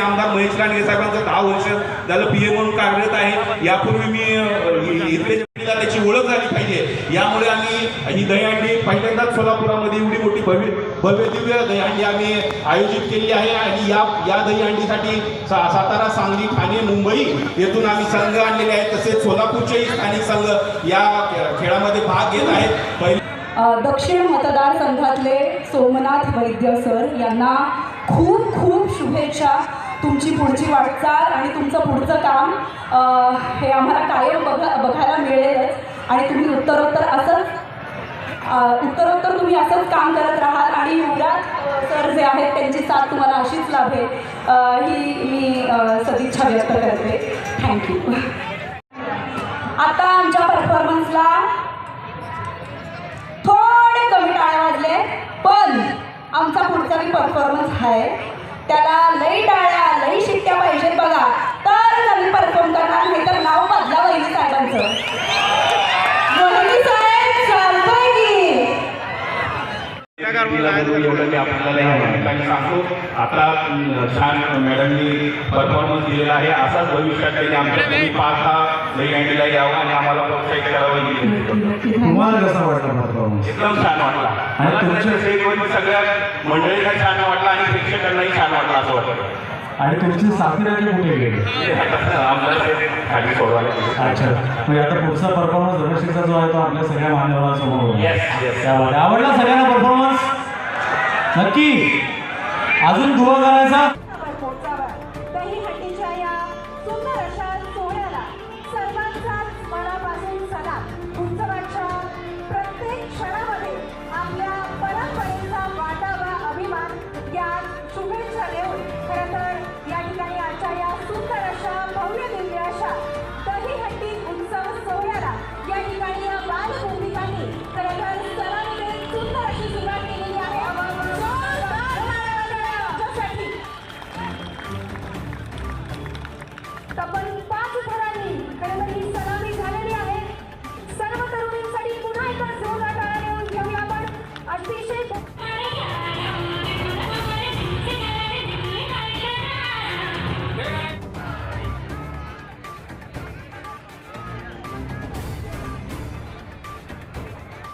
आमदार महेश राणगे साहेबांचं दहा वर्ष झालं पीएम म्हणून कार्यरत आहे. यापूर्वी मी अ, इथले त्याची ओळख झाली पाहिजे. यामुळे आम्ही ही दहीहंडी पहिल्यांदाच सोलापुरामध्ये एवढी मोठी भव्य भव्य दिव्य दहीहंडी आम्ही आयोजित केली आहे. आणि या या दहीहंडीसाठी सा सातारा सांगली ठाणे मुंबई येथून आम्ही संघ आणलेले आहेत. तसेच सोलापूरचेही स्थानिक संघ या खेळामध्ये भाग घेत आहेत. पहिले दक्षिण मतदारसंघातले सोमनाथ वैद्य सर यांना खूप खूप शुभेच्छा तुमची पुढची वाटचाल आणि तुमचं पुढचं काम हे आम्हाला कायम बघा बघायला मिळेलच. आणि तुम्ही उत्तरोत्तर असंच उत्तरोत्तर तुम्ही असंच काम करत राहाल आणि युवराज सर जे आहेत त्यांची साथ तुम्हाला अशीच लाभेल. ही मी सदिच्छा व्यक्त करते. थँक्यू आमचा परफॉर्मन्स आहे. त्याला लई टाळ्या लई शिट्ट्या पाहिजे बघा. तर आम्ही परफॉर्म करणार नाही तर नाव बदला वहिनी साहेबांचं. आपल्याला आता छान मॅडमनी परफॉर्मन्स दिलेला आहे. असाच भविष्यात त्यांनी आमच्या पाच हा दहीहंडीला यावं आणि आम्हाला प्रोत्साहित करावं तुम्हाला कसा वाटला एकदम छान वाटला. मला सगळ्या मंडळीला छान वाटला आणि प्रेक्षकांनाही छान वाटलं असं वाटलं आणि तुमची साथीदार कुठे गेली? अच्छा. म्हणजे आता पुढचा परफॉर्मन्स धनुषीचा जो आहे तो आपल्या सगळ्या मान्यवरांसमोर आवडला सगळ्यांना परफॉर्मन्स नक्की. अजून दुवा करायचा? ดับคุณจะไป